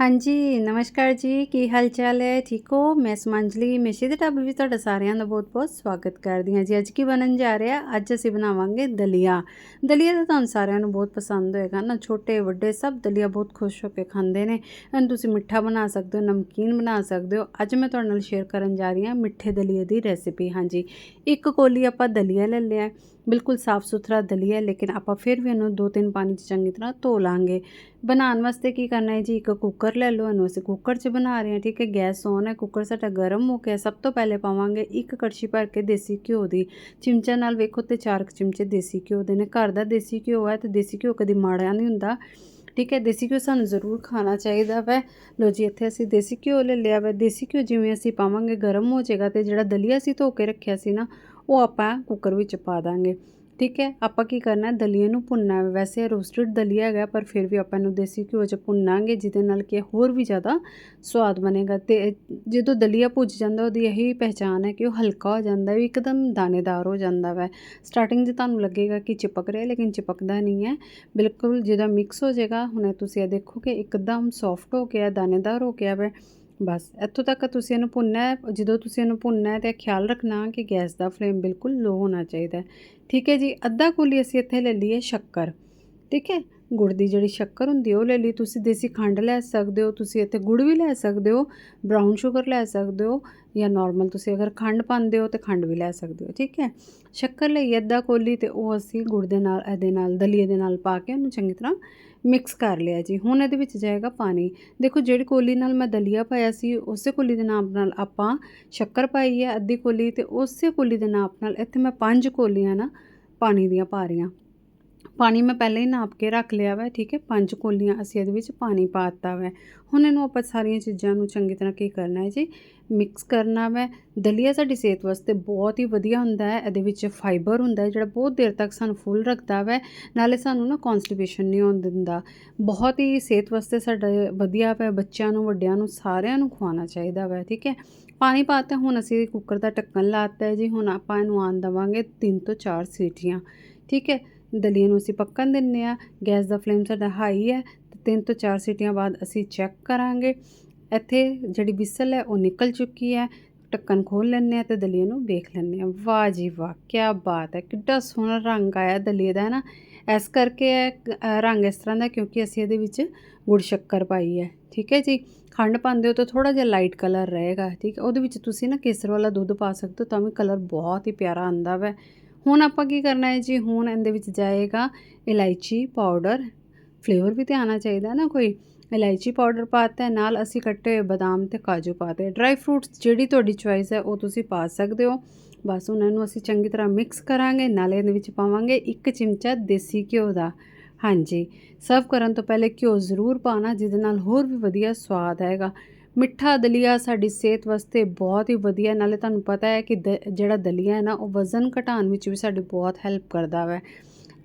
ਹਾਂਜੀ, ਨਮਸਕਾਰ ਜੀ। ਕੀ ਹਾਲ ਚਾਲ ਹੈ? ਠੀਕ ਹੋ? ਮੈਂ ਸਮਾਂਜਲੀ ਮੇਸ਼ੀ ਦੇ ਢਾਬੇ ਵਿੱਚ ਤੁਹਾਡਾ ਸਾਰਿਆਂ ਦਾ ਬਹੁਤ-ਬਹੁਤ ਸਵਾਗਤ ਕਰਦੀ ਹਾਂ ਜੀ। ਅੱਜ ਕੀ ਬਣਨ ਜਾ ਰਿਹਾ? ਅੱਜ ਅਸੀਂ ਬਣਾਵਾਂਗੇ ਦਲੀਆ। ਦਲੀਆ ਤਾਂ ਤੁਹਾਨੂੰ ਸਾਰਿਆਂ ਨੂੰ ਬਹੁਤ ਪਸੰਦ ਹੋਏਗਾ ਨਾ। ਛੋਟੇ, ਵੱਡੇ ਸਭ ਦਲੀਆ ਬਹੁਤ ਖੁਸ਼ ਹੋ ਕੇ ਖਾਂਦੇ ਨੇ। ਇਹਨੂੰ ਤੁਸੀਂ ਮਿੱਠਾ ਬਣਾ ਸਕਦੇ ਹੋ, ਨਮਕੀਨ ਬਣਾ ਸਕਦੇ ਹੋ। ਅੱਜ ਮੈਂ ਤੁਹਾਡੇ ਨਾਲ ਸ਼ੇਅਰ ਕਰਨ ਜਾ ਰਹੀ ਹਾਂ ਮਿੱਠੇ ਦਲੀਏ ਦੀ ਰੈਸਿਪੀ ਹਾਂਜੀ। ਇੱਕ ਕੋਲੀ ਆਪਾਂ ਦਲੀਆ ਲੈ ਲਿਆ ਬਿਲਕੁਲ ਸਾਫ਼ ਸੁਥਰਾ ਦਲੀਆ, ਲੇਕਿਨ ਆਪਾਂ ਫਿਰ ਵੀ ਇਹਨੂੰ ਦੋ ਤਿੰਨ ਪਾਣੀ 'ਚ ਚੰਗੀ ਤਰ੍ਹਾਂ ਧੋ ਲਾਂਗੇ। ਬਣਾਉਣ ਵਾਸਤੇ ਕੀ ਕਰਨਾ ਹੈ ਜੀ? ਇੱਕ ਕੁੱਕਰ ਕੁੱਕਰ ਲੈ ਲਓ, ਇਹਨੂੰ ਅਸੀਂ ਕੁੱਕਰ 'ਚ ਬਣਾ ਰਹੇ ਹਾਂ, ਠੀਕ ਹੈ? ਗੈਸ ਔਨ ਹੈ, ਕੁੱਕਰ ਸਾਡਾ ਗਰਮ ਹੋ ਗਿਆ। ਸਭ ਤੋਂ ਪਹਿਲੇ ਪਾਵਾਂਗੇ ਇੱਕ ਕੜਛੀ ਭਰ ਕੇ ਦੇਸੀ ਘਿਓ ਦੀ। ਚਿਮਚਾ ਨਾਲ ਵੇਖੋ ਤੇ ਚਾਰ ਕੁ ਚਮਚੇ ਦੇਸੀ ਘਿਓ ਦੇ ਨੇ। ਘਰ ਦਾ ਦੇਸੀ ਘਿਓ ਹੈ ਤੇ ਦੇਸੀ ਘਿਓ ਕਦੀ ਮਾੜਾ ਨਹੀਂ ਹੁੰਦਾ, ਠੀਕ ਹੈ? ਦੇਸੀ ਘਿਓ ਸਾਨੂੰ ਜ਼ਰੂਰ ਖਾਣਾ ਚਾਹੀਦਾ ਵੈ। ਲੋ ਜੀ, ਇੱਥੇ ਅਸੀਂ ਦੇਸੀ ਘਿਓ ਲੈ ਲਿਆ ਵੈ। ਦੇਸੀ ਘਿਓ ਜਿਵੇਂ ਅਸੀਂ ਪਾਵਾਂਗੇ, ਗਰਮ ਹੋ ਜਾਏਗਾ ਤੇ ਜਿਹੜਾ ਦਲੀਆ ਅਸੀਂ ਧੋ ਕੇ ਰੱਖਿਆ ਸੀ ਨਾ, ਉਹ ਆਪਾਂ ਕੁੱਕਰ ਵਿੱਚ ਪਾ ਦਾਂਗੇ। ਠੀਕ ਹੈ, ਆਪਾਂ ਕੀ ਕਰਨਾ ਹੈ ਦਲੀਏ ਨੂੰ ਭੁੰਨਣਾ ਹੈ। ਵੈਸੇ ਰੋਸਟਡ ਦਲੀਆ ਹੈਗਾ, ਪਰ ਫਿਰ ਵੀ ਆਪਾਂ ਇਹਨੂੰ ਦੇਸੀ ਘਿਓ 'ਚ ਭੁੰਨਾਂਗੇ, ਜਿਹਦੇ ਨਾਲ ਕਿ ਹੋਰ ਵੀ ਜ਼ਿਆਦਾ ਸਵਾਦ ਬਣੇਗਾ। ਤੇ ਜਦੋਂ ਦਲੀਆ ਭੁੱਜ ਜਾਂਦਾ, ਉਹਦੀ ਇਹੀ ਪਹਿਚਾਨ ਹੈ ਕਿ ਉਹ ਹਲਕਾ ਹੋ ਜਾਂਦਾ ਵੀ ਇੱਕਦਮ ਦਾਣੇਦਾਰ ਹੋ ਜਾਂਦਾ ਵੈ। ਸਟਾਰਟਿੰਗ 'ਚ ਤੁਹਾਨੂੰ ਲੱਗੇਗਾ ਕਿ ਚਿਪਕ ਰਿਹਾ, ਲੇਕਿਨ ਚਿਪਕਦਾ ਨਹੀਂ ਹੈ। ਬਿਲਕੁਲ ਜਿਹਦਾ ਮਿਕਸ ਹੋ ਜਾਏਗਾ, ਹੁਣ ਤੁਸੀਂ ਇਹ ਦੇਖੋ ਕਿ ਇੱਕਦਮ ਸੌਫਟ ਹੋ ਗਿਆ, ਦਾਣੇਦਾਰ ਹੋ ਗਿਆ ਵੈ। ਬਸ, ਇੱਥੋਂ ਤੱਕ ਤੁਸੀਂ ਇਹਨੂੰ ਭੁੰਨਣਾ ਹੈ, ਜਦੋਂ ਤੁਸੀਂ ਇਹਨੂੰ ਭੁੰਨਣਾ ਹੈ ਤੇ ਖਿਆਲ ਰੱਖਣਾ ਕਿ ਗੈਸ ਦਾ ਫਲੇਮ ਬਿਲਕੁਲ ਲੋ ਹੋਣਾ ਚਾਹੀਦਾ ਠੀਕ ਹੈ ਜੀ, ਅੱਧਾ ਕੋਲੀ ਅਸੀਂ ਇੱਥੇ ਲੈ ਲਈਏ ਸ਼ੱਕਰ। ਠੀਕ ਹੈ ਗੁੜ ਦੀ ਜਿਹੜੀ ਸ਼ੱਕਰ ਹੁੰਦੀ ਉਹ ਲੈ ਲਈ। ਤੁਸੀਂ ਦੇਸੀ ਖੰਡ ਲੈ ਸਕਦੇ ਹੋ, ਤੁਸੀਂ ਇੱਥੇ ਗੁੜ ਵੀ ਲੈ ਸਕਦੇ ਹੋ ਬਰਾਊਨ ਸ਼ੂਗਰ ਲੈ ਸਕਦੇ ਹੋ ਜਾਂ ਨਾਰਮਲ ਤੁਸੀਂ ਅਗਰ ਖੰਡ ਪਾਉਂਦੇ ਹੋ ਤੇ ਖੰਡ ਵੀ ਲੈ ਸਕਦੇ ਹੋ, ਠੀਕ ਹੈ? ਸ਼ੱਕਰ ਲਈ ਅੱਧਾ ਕੋਲੀ ਤੇ ਉਹ ਅਸੀਂ ਗੁੜ ਦੇ ਨਾਲ, ਇਹਦੇ ਨਾਲ, ਦਲੀਏ ਦੇ ਨਾਲ ਪਾ ਕੇ ਉਹਨੂੰ ਚੰਗੀ ਤਰ੍ਹਾਂ ਮਿਕਸ ਕਰ ਲਿਆ ਜੀ। ਹੁਣ ਇਹਦੇ ਵਿੱਚ ਜਾਏਗਾ ਪਾਣੀ। ਦੇਖੋ, ਜਿਹੜੀ ਕੋਲੀ ਨਾਲ ਮੈਂ ਦਲੀਆ ਪਾਇਆ ਸੀ, ਉਸੇ ਕੋਲੀ ਦੇ ਨਾਮ ਨਾਲ ਆਪਾਂ ਸ਼ੱਕਰ ਪਾਈ ਹੈ ਅੱਧੀ ਕੋਲੀ ਤੇ ਉਸੇ ਕੋਲੀ ਦੇ ਨਾਮ ਨਾਲ ਇੱਥੇ ਮੈਂ ਪੰਜ ਕੋਲੀਆਂ ਨਾ ਪਾਣੀ ਦੀਆਂ ਪਾ ਰਹੀਆਂ ਪਾਣੀ ਮੈਂ ਪਹਿਲਾਂ ਹੀ ਨਾਪ ਕੇ ਰੱਖ ਲਿਆ ਵਾ, ਠੀਕ ਹੈ? ਪੰਜ ਕੋਲੀਆਂ ਅਸੀਂ ਇਹਦੇ ਵਿੱਚ ਪਾਣੀ ਪਾਤਾ ਵਾ। ਹੁਣ ਇਹਨੂੰ ਆਪਾਂ ਸਾਰੀਆਂ ਚੀਜ਼ਾਂ ਨੂੰ ਚੰਗੀ ਤਰ੍ਹਾਂ ਕੀ ਕਰਨਾ ਹੈ ਜੀ? ਮਿਕਸ ਕਰਨਾ ਵਾ। ਦਲੀਆ ਸਾਡੀ ਸਿਹਤ ਵਾਸਤੇ ਬਹੁਤ ਹੀ ਵਧੀਆ ਹੁੰਦਾ ਹੈ। ਇਹਦੇ ਵਿੱਚ ਫਾਈਬਰ ਹੁੰਦਾ ਹੈ, ਜਿਹੜਾ ਬਹੁਤ ਦੇਰ ਤੱਕ ਸਾਨੂੰ ਫੁੱਲ ਰੱਖਦਾ ਵਾ। ਨਾਲੇ ਸਾਨੂੰ ਨਾ ਕਨਸਟੀਪੇਸ਼ਨ ਨਹੀਂ ਹੋਣ ਦਿੰਦਾ। ਬਹੁਤ ਹੀ ਸਿਹਤ ਵਾਸਤੇ ਸਾਡਾ ਵਧੀਆ ਵਾ। ਬੱਚਿਆਂ ਨੂੰ, ਵੱਡਿਆਂ ਨੂੰ, ਸਾਰਿਆਂ ਨੂੰ ਖਵਾਉਣਾ ਚਾਹੀਦਾ ਵਾ, ਠੀਕ ਹੈ? ਪਾਣੀ ਪਾਤਾ ਹੁਣ ਅਸੀਂ ਕੁੱਕਰ ਦਾ ਢੱਕਣ ਲਾਤਾ ਹੈ ਜੀ। ਹੁਣ ਆਪਾਂ ਇਹਨੂੰ ਆਣ ਦਵਾਂਗੇ 3 ਤੋਂ 4 ਸੀਟੀਆਂ, ਠੀਕ ਹੈ? ਦਲੀਏ ਨੂੰ ਅਸੀਂ ਪੱਕਣ ਦਿੰਨੇ ਆ ਗੈਸ ਦਾ ਫਲੇਮ ਸਾਡਾ ਹਾਈ ਹੈ ਤੇ ਤਿੰਨ ਤੋਂ ਚਾਰ ਸੀਟੀਆਂ ਬਾਅਦ ਅਸੀਂ ਚੈੱਕ ਕਰਾਂਗੇ। ਇੱਥੇ ਜਿਹੜੀ ਬਿਸਲ ਹੈ ਉਹ ਨਿਕਲ ਚੁੱਕੀ ਹੈ। ਢੱਕਣ ਖੋਲ ਲੈਂਦੇ ਆ ਤੇ ਦਲੀਏ ਨੂੰ ਵੇਖ ਲੈਂਦੇ ਆ ਵਾਹ ਜੀ ਵਾਹ ਕੀ ਬਾਤ ਹੈ, ਕਿੱਡਾ ਸੋਹਣਾ ਰੰਗ ਆਇਆ ਦਲੀਏ ਦਾ, ਹੈ ਨਾ? ਇਸ ਕਰਕੇ ਹੈ ਰੰਗ ਇਸ ਤਰ੍ਹਾਂ ਦਾ ਕਿਉਂਕਿ ਅਸੀਂ ਇਹਦੇ ਵਿੱਚ ਗੁੜ ਸ਼ੱਕਰ ਪਾਈ ਹੈ। ਠੀਕ ਹੈ ਜੀ? ਖੰਡ ਪਾਉਂਦੇ ਹੋ ਤਾਂ ਥੋੜਾ ਜਿਹਾ ਲਾਈਟ ਕਲਰ ਰਹੇਗਾ, ਠੀਕ ਹੈ? ਉਹਦੇ ਵਿੱਚ ਤੁਸੀਂ ਨਾ ਕੇਸਰ ਵਾਲਾ ਦੁੱਧ ਪਾ ਸਕਦੇ ਹੋ ਤਾਂ ਵੀ ਕਲਰ ਬਹੁਤ ਹੀ ਪਿਆਰਾ ਆਂਦਾ ਵੈ। ਹੁਣ ਆਪਾਂ ਕੀ ਕਰਨਾ ਹੈ ਜੀ? ਹੁਣ ਇਹਦੇ ਵਿੱਚ ਜਾਏਗਾ ਇਲਾਇਚੀ ਪਾਊਡਰ। ਫਲੇਵਰ ਵੀ ਤੇ ਆਣਾ ਚਾਹੀਦਾ ਨਾ ਕੋਈ। ਇਲਾਇਚੀ ਪਾਊਡਰ ਪਾਤਾ ਹੈ ਨਾਲ ਅਸੀਂ ਕੱਟੇ ਹੋਏ ਬਦਾਮ ਤੇ ਕਾਜੂ ਪਾਤੇ ਡਰਾਈ ਫਰੂਟਸ, ਜਿਹੜੀ ਤੁਹਾਡੀ ਚੁਆਇਸ ਹੈ, ਉਹ ਤੁਸੀਂ ਪਾ ਸਕਦੇ ਹੋ। ਬਸ ਉਹਨਾਂ ਨੂੰ ਅਸੀਂ ਚੰਗੀ ਤਰ੍ਹਾਂ ਮਿਕਸ ਕਰਾਂਗੇ, ਨਾਲੇ ਇਹਦੇ ਵਿੱਚ ਪਾਵਾਂਗੇ ਇੱਕ ਚਮਚਾ ਦੇਸੀ ਘਿਓ ਦਾ। ਹਾਂਜੀ, ਸਰਵ ਕਰਨ ਤੋਂ ਪਹਿਲੇ ਘਿਓ ਜ਼ਰੂਰ ਪਾਣਾ ਜਿਹਦੇ ਨਾਲ ਹੋਰ ਵੀ ਵਧੀਆ ਸਵਾਦ ਆਏਗਾ। ਮਿੱਠਾ ਦਲੀਆ ਸਾਡੀ ਸਿਹਤ ਵਾਸਤੇ ਬਹੁਤ ਹੀ ਵਧੀਆ, ਨਾਲੇ ਤੁਹਾਨੂੰ ਪਤਾ ਹੈ ਕਿ ਜਿਹੜਾ ਦਲੀਆ ਹੈ ਨਾ, ਉਹ ਵਜ਼ਨ ਘਟਾਉਣ ਵਿੱਚ ਵੀ ਸਾਡੀ ਬਹੁਤ ਹੈਲਪ ਕਰਦਾ ਹੈ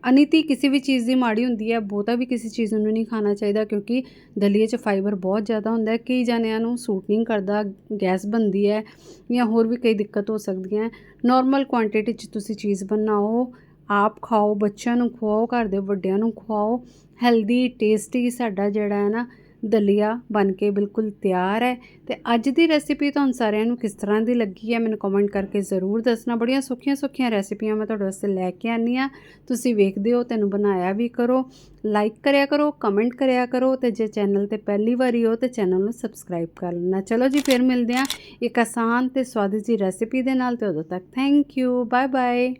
ਅਨੀਤੀ ਕਿਸੇ ਵੀ ਚੀਜ਼ ਦੀ ਮਾੜੀ ਹੁੰਦੀ ਹੈ, ਬਹੁਤਾ ਵੀ ਕਿਸੇ ਚੀਜ਼ ਨੂੰ ਨਹੀਂ ਖਾਣਾ ਚਾਹੀਦਾ, ਕਿਉਂਕਿ ਦਲੀਏ 'ਚ ਫਾਈਬਰ ਬਹੁਤ ਜ਼ਿਆਦਾ ਹੁੰਦਾ ਹੈ। ਕਈ ਜਣਿਆਂ ਨੂੰ ਸੂਟ ਨਹੀਂ ਕਰਦਾ, ਗੈਸ ਬਣਦੀ ਹੈ ਜਾਂ ਹੋਰ ਵੀ ਕਈ ਦਿੱਕਤ ਹੋ ਸਕਦੀਆਂ ਨਾਰਮਲ ਕੁਆਂਟੀਟੀ 'ਚ ਤੁਸੀਂ ਚੀਜ਼ ਬਣਾਓ, ਆਪ ਖਾਓ, ਬੱਚਿਆਂ ਨੂੰ ਖਵਾਓ, ਘਰ ਦੇ ਵੱਡਿਆਂ ਨੂੰ ਖਵਾਓ ਹੈਲਦੀ ਟੇਸਟੀ ਸਾਡਾ ਜਿਹੜਾ ਹੈ ਨਾ ਦਲੀਆ ਬਣ ਕੇ ਬਿਲਕੁਲ ਤਿਆਰ ਹੈ ਤੇ ਅੱਜ ਦੀ ਰੈਸਿਪੀ ਤੁਹਾਨੂੰ ਸਾਰਿਆਂ ਨੂੰ ਕਿਸ ਤਰ੍ਹਾਂ ਦੀ ਲੱਗੀ ਹੈ ਮੈਨੂੰ ਕਮੈਂਟ ਕਰਕੇ ਜ਼ਰੂਰ ਦੱਸਣਾ। ਬੜੀਆਂ ਸੁੱਖੀਆਂ ਸੁੱਖੀਆਂ ਰੈਸਿਪੀਆਂ ਮੈਂ ਤੁਹਾਡੇ ਵਾਸਤੇ ਲੈ ਕੇ ਆਨੀ ਆ ਤੁਸੀਂ ਵੇਖਦੇ ਹੋ, ਤੈਨੂੰ ਬਣਾਇਆ ਵੀ ਕਰੋ ਲਾਈਕ ਕਰਿਆ ਕਰੋ ਕਮੈਂਟ ਕਰਿਆ ਕਰੋ ਤੇ ਜੇ ਚੈਨਲ ਤੇ ਪਹਿਲੀ ਵਾਰੀ ਹੋ ਤੇ ਚੈਨਲ ਨੂੰ ਸਬਸਕ੍ਰਾਈਬ ਕਰ ਲੈਣਾ। ਚਲੋ ਜੀ, ਫਿਰ ਮਿਲਦੇ ਆ ਇੱਕ ਆਸਾਨ ਤੇ ਸਵਾਦਿਸ਼ਟ ਰੈਸਿਪੀ ਦੇ ਨਾਲ। ਤੇ ਉਦੋਂ ਤੱਕ ਥੈਂਕ ਯੂ ਬਾਏ ਬਾਏ